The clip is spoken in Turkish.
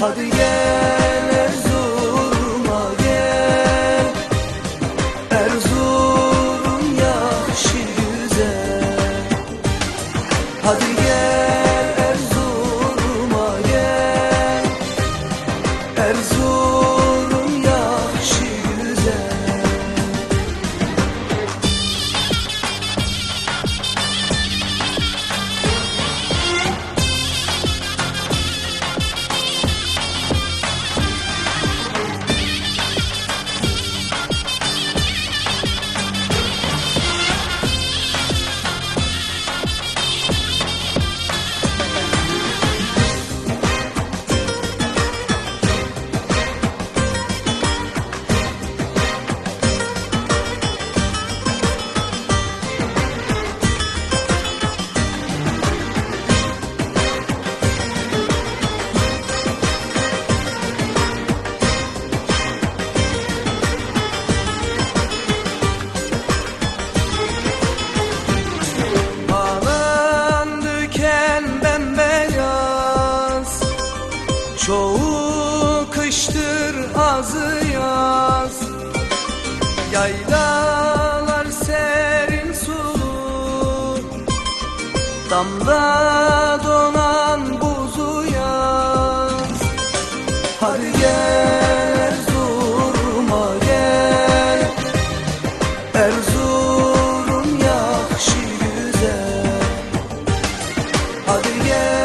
Hadi gel Erzurum'a gel. Erzurum yaşı güzel. Hadi gel Erzurum'a gel. Erzurum Çoğu kıştır azı yaz. Yaylalar serin sulu Damda donan buzu yaz. Hadi gel Erzurum'a gel. Erzurum yakşı güzel. Hadi gel.